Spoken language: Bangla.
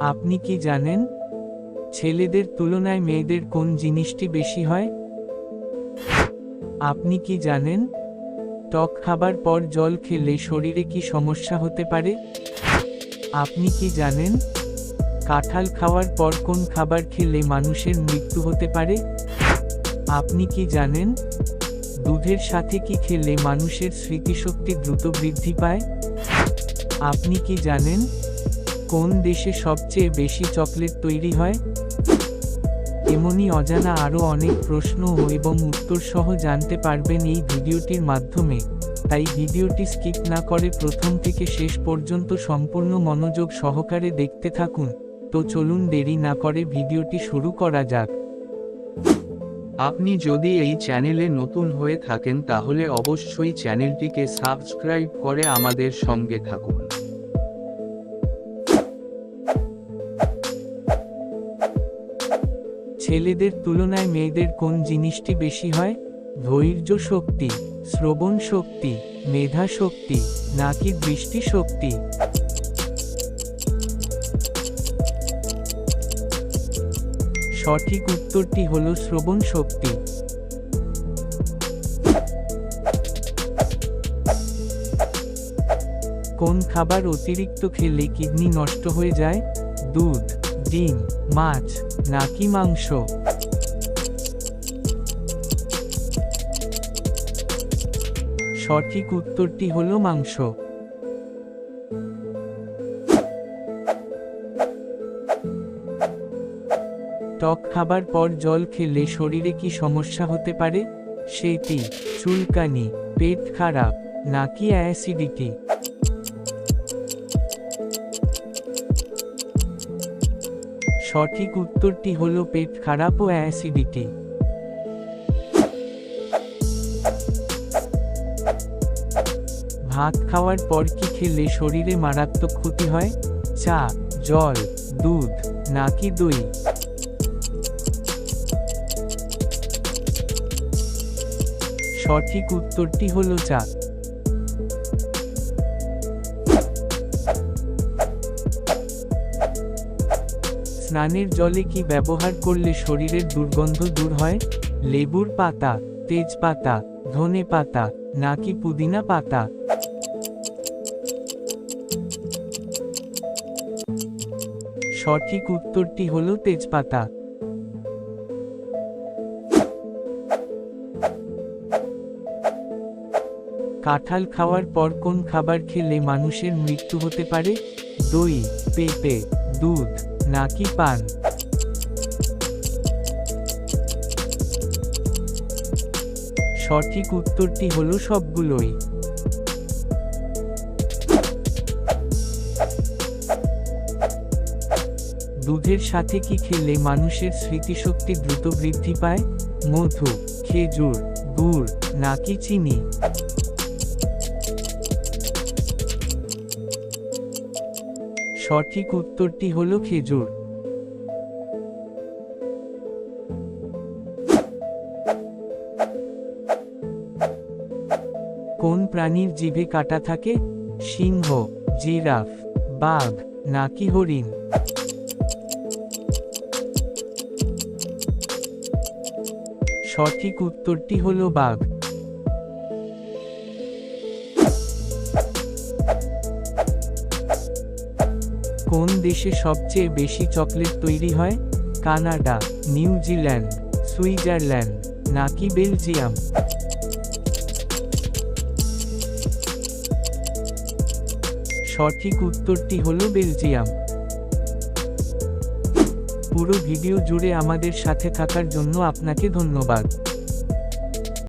আপনি কি জানেন, ছেলেদের তুলনায় মেয়েদের কোন জিনিসটি বেশি হয়? আপনি কি জানেন, টক খাবার পর জল খেলে শরীরে কি সমস্যা হতে পারে? আপনি কি জানেন, কাঁঠাল খাওয়ার পর কোন খাবার খেলে মানুষের মৃত্যু হতে পারে? আপনি কি জানেন, দুধের সাথে কি খেলে মানুষের স্মৃতিশক্তি দ্রুত বৃদ্ধি পায়? আপনি কি জানেন কোন দেশে সবচেয়ে বেশি চকলেট তৈরি হয়? এমনই অজানা আরও অনেক প্রশ্ন এবং উত্তর সহ জানতে পারবেন এই ভিডিওটির মাধ্যমে। তাই ভিডিওটি স্কিপ না করে প্রথম থেকে শেষ পর্যন্ত সম্পূর্ণ মনোযোগ সহকারে দেখতে থাকুন। তো চলুন দেরি না করে ভিডিওটি শুরু করা যাক। আপনি যদি এই চ্যানেলে নতুন হয়ে থাকেন তাহলে অবশ্যই চ্যানেলটিকে সাবস্ক্রাইব করে আমাদের সঙ্গে থাকুন। ছেলেদের তুলনায় মেয়েদের কোন জিনিসটি বেশি হয়? ধৈর্য শক্তি, শ্রবণ শক্তি, মেধা শক্তি, নাকি দৃষ্টি শক্তি? সঠিক উত্তরটি হল শ্রবণ শক্তি। কোন খাবার অতিরিক্ত খেলে কিডনি নষ্ট হয়ে যায়? দুধ। ডিম, মাছ, নাকি মাংস? সঠিক উত্তরটি হলো মাংস। টক খাবার পর জল খেলে শরীরে কি সমস্যা হতে পারে? সেটি, চুলকানি, পেট খারাপ, নাকি অ্যাসিডিটি? সঠিক উত্তরটি হলো পেট খারাপ ও অ্যাসিডিটি। ভাত খাওয়ার পর কি খেলে শরীরে মারাত্মক ক্ষতি হয়? চা, জল, দুধ, নাকি দই? সঠিক উত্তরটি হলো চা। স্নানের জলে কি ব্যবহার করলে শরীরের দুর্গন্ধ দূর হয়? লেবুর পাতা, তেজপাতা, ধনে পাতা, নাকি পুদিনা পাতা? সঠিক উত্তরটি হল তেজপাতা। কাঁঠাল খাওয়ার পর কোন খাবার খেলে মানুষের মৃত্যু হতে পারে? দই, পেঁপে, দুধ। নাকি সঠিক উত্তরটি হলো সবগুলোই। দুধের সাথে কি খেলে মানুষের স্মৃতিশক্তি দ্রুত বৃদ্ধি পায়? মধু, খেজুর, গুড়, নাকি চিনি? সঠিক উত্তরটি হলো খেজুর। কোন প্রাণীর জিভে কাটা থাকে? সিংহ, জিরাফ, বাঘ, নাকি হরিণ? সঠিক উত্তরটি হলো বাঘ। কোন দেশে সবচেয়ে বেশি চকলেট তৈরি হয়? কানাডা নিউজিল্যান্ড সুইজারল্যান্ড, নাকি বেলজিয়াম? সঠিক উত্তরটি হল বেলজিয়াম। পুরো ভিডিও জুড়ে আমাদের সাথে থাকার জন্য আপনাকে ধন্যবাদ।